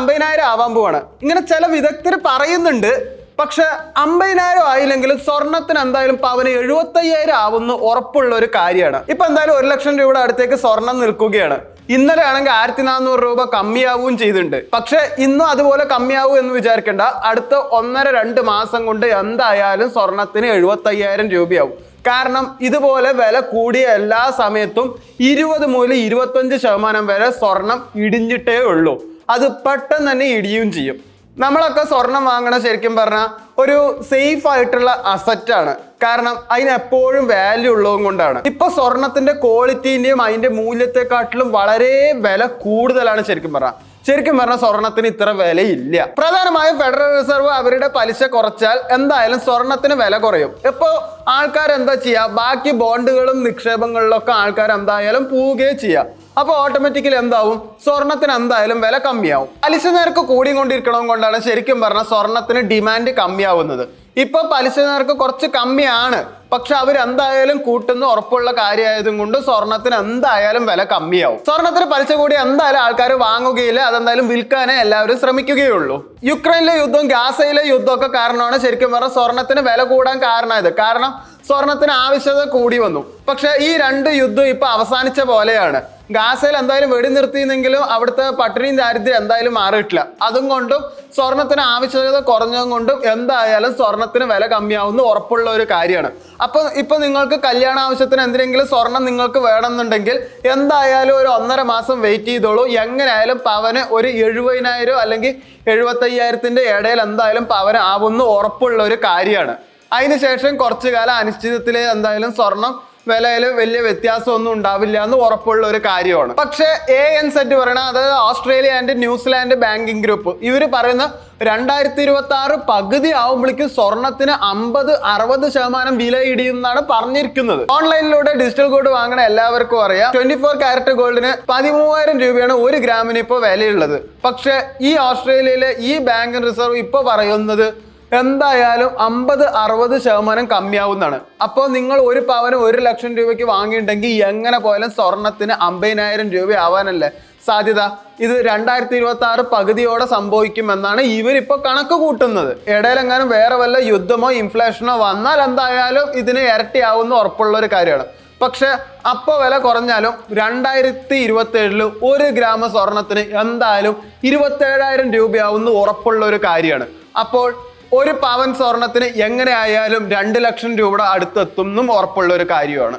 അമ്പതിനായിരം ആവാൻ പോവാണ്. ഇങ്ങനെ ചില വിദഗ്ധർ പറയുന്നുണ്ട്. പക്ഷെ അമ്പതിനായിരം ആയില്ലെങ്കിലും സ്വർണത്തിന് എന്തായാലും പവന് എഴുപത്തയ്യായിരം ആവുന്ന ഉറപ്പുള്ള ഒരു കാര്യമാണ്. ഇപ്പൊ എന്തായാലും ഒരു ലക്ഷം രൂപയുടെ അടുത്തേക്ക് സ്വർണം നിൽക്കുകയാണ്. ഇന്നലെ ആണെങ്കിൽ ആയിരത്തി നാനൂറ് രൂപ കമ്മിയാവുകയും ചെയ്തിട്ടുണ്ട്. പക്ഷെ ഇന്നും അതുപോലെ കമ്മിയാവും എന്ന് വിചാരിക്കേണ്ട. അടുത്ത ഒന്നര രണ്ട് മാസം കൊണ്ട് എന്തായാലും സ്വർണത്തിന് എഴുപത്തയ്യായിരം രൂപയാവും. കാരണം ഇതുപോലെ വില കൂടിയ എല്ലാ സമയത്തും ഇരുപത് മുതൽ ഇരുപത്തഞ്ച് ശതമാനം വരെ സ്വർണം ഇടിഞ്ഞിട്ടേ ഉള്ളൂ. അത് പെട്ടെന്ന് തന്നെ ഇടിയും ചെയ്യും. നമ്മളൊക്കെ സ്വർണം വാങ്ങണ ശരിക്കും പറഞ്ഞാൽ ഒരു സേഫ് ആയിട്ടുള്ള അസറ്റ് ആണ്. കാരണം അതിന് എപ്പോഴും വാല്യൂ ഉള്ളതും കൊണ്ടാണ്. ഇപ്പൊ സ്വർണത്തിന്റെ ക്വാളിറ്റീന്റെയും അതിന്റെ മൂല്യത്തെക്കാട്ടിലും വളരെ വില കൂടുതലാണ് ശരിക്കും പറഞ്ഞാൽ ശരിക്കും പറഞ്ഞാൽ സ്വർണത്തിന് ഇത്ര വിലയില്ല. പ്രധാനമായും ഫെഡറൽ റിസർവ് അവരുടെ പലിശ കുറച്ചാൽ എന്തായാലും സ്വർണത്തിന് വില കുറയും. ഇപ്പോ ആൾക്കാർ എന്താ ചെയ്യുക ബാക്കി ബോണ്ടുകളും നിക്ഷേപങ്ങളിലൊക്കെ ആൾക്കാർ എന്തായാലും പോവുകയും ചെയ്യുക അപ്പോൾ ഓട്ടോമാറ്റിക്കലി എന്താവും? സ്വർണത്തിന് എന്തായാലും വില കമ്മിയാവും. പലിശ നിരക്ക് കൂടിക്കൊണ്ടിരിക്കണം കൊണ്ടാണ് ശരിക്കും പറഞ്ഞാൽ സ്വർണത്തിന് ഡിമാൻഡ് കമ്മിയാവുന്നത്. ഇപ്പൊ പലിശ നിരക്ക് കുറച്ച് കമ്മിയാണ്. പക്ഷെ അവരെന്തായാലും കൂട്ടുന്ന ഉറപ്പുള്ള കാര്യമായതും കൊണ്ട് സ്വർണത്തിന് എന്തായാലും വില കമ്മിയാവും. സ്വർണത്തിന് പലിശ കൂടി എന്തായാലും ആൾക്കാർ വാങ്ങുകയില്ല. അതെന്തായാലും വിൽക്കാനേ എല്ലാവരും ശ്രമിക്കുകയുള്ളൂ. യുക്രൈനിലെ യുദ്ധവും ഗാസയിലെ യുദ്ധമൊക്കെ കാരണമാണ് ശരിക്കും പറഞ്ഞാൽ സ്വർണത്തിന് വില കൂടാൻ കാരണമായത്. കാരണം സ്വർണത്തിന് ആവശ്യത കൂടി വന്നു. പക്ഷെ ഈ രണ്ട് യുദ്ധം ഇപ്പൊ അവസാനിച്ച പോലെയാണ്. ഗാസയിൽ എന്തായാലും വെടി നിർത്തിയെന്നെങ്കിലും അവിടുത്തെ പട്ടിണിയും ദാരിദ്ര്യം എന്തായാലും മാറിയിട്ടില്ല. അതും കൊണ്ടും സ്വർണത്തിന് ആവശ്യകത കുറഞ്ഞതും കൊണ്ടും എന്തായാലും സ്വർണത്തിന് വില കമ്മിയാവുന്ന ഉറപ്പുള്ള ഒരു കാര്യമാണ്. അപ്പൊ ഇപ്പൊ നിങ്ങൾക്ക് കല്യാണ ആവശ്യത്തിന് എന്തിനെങ്കിലും സ്വർണം നിങ്ങൾക്ക് വേണമെന്നുണ്ടെങ്കിൽ എന്തായാലും ഒരു ഒന്നര മാസം വെയിറ്റ് ചെയ്തോളൂ. എങ്ങനെയായാലും പവന് ഒരു എഴുപതിനായിരം അല്ലെങ്കിൽ എഴുപത്തയ്യായിരത്തിന്റെ ഇടയിൽ എന്തായാലും പവന് ആവുന്ന ഉറപ്പുള്ള ഒരു കാര്യമാണ്. അതിനുശേഷം കുറച്ചു കാലം അനിശ്ചിതത്തിൽ എന്തായാലും സ്വർണം വിലയിൽ വലിയ വ്യത്യാസമൊന്നും ഉണ്ടാവില്ല എന്ന് ഉറപ്പുള്ള ഒരു കാര്യമാണ്. പക്ഷേ എ എൻ സെറ്റ് പറയണ അതായത് Australia and New Zealand banking group ഇവർ പറയുന്ന രണ്ടായിരത്തി ഇരുപത്തി ആറ് പകുതി ആവുമ്പോഴേക്കും സ്വർണത്തിന് അമ്പത് അറുപത് ശതമാനം വില ഇടിയും എന്നാണ് പറഞ്ഞിരിക്കുന്നത്. ഓൺലൈനിലൂടെ ഡിജിറ്റൽ ഗോൾഡ് വാങ്ങണ എല്ലാവർക്കും അറിയാം. ട്വന്റി ഫോർ ക്യാരറ്റ് ഗോൾഡിന് പതിമൂവായിരം രൂപയാണ് ഒരു ഗ്രാമിന് ഇപ്പോൾ വിലയുള്ളത്. പക്ഷേ ഈ ഓസ്ട്രേലിയയിലെ ഈ ബാങ്ക് റിസർവ് ഇപ്പോൾ പറയുന്നത് എന്തായാലും അമ്പത് അറുപത് ശതമാനം കമ്മിയാവുന്നതാണ്. അപ്പോൾ നിങ്ങൾ ഒരു പവന് ഒരു ലക്ഷം രൂപയ്ക്ക് വാങ്ങിയിട്ടുണ്ടെങ്കിൽ എങ്ങനെ പോയാലും സ്വർണത്തിന് അമ്പതിനായിരം രൂപ ആവാനല്ലേ സാധ്യത? ഇത് രണ്ടായിരത്തി ഇരുപത്തി ആറ് പകുതിയോടെ സംഭവിക്കുമെന്നാണ് ഇവരിപ്പോൾ കണക്ക് കൂട്ടുന്നത്. ഇടയിലെങ്ങാനും വേറെ വല്ല യുദ്ധമോ ഇൻഫ്ലേഷനോ വന്നാൽ എന്തായാലും ഇതിന് ഇരട്ടിയാവുന്ന ഉറപ്പുള്ള ഒരു കാര്യമാണ്. പക്ഷെ അപ്പോൾ വില കുറഞ്ഞാലും രണ്ടായിരത്തി ഇരുപത്തി ഏഴിൽ ഒരു ഗ്രാമ സ്വർണത്തിന് എന്തായാലും ഇരുപത്തേഴായിരം രൂപയാവുന്ന ഉറപ്പുള്ള ഒരു കാര്യമാണ്. അപ്പോൾ ഒരു പവൻ സ്വർണത്തിന് എങ്ങനെയായാലും രണ്ട് ലക്ഷം രൂപയുടെ അടുത്തെത്തും എന്നും ഉറപ്പുള്ള ഒരു കാര്യമാണ്.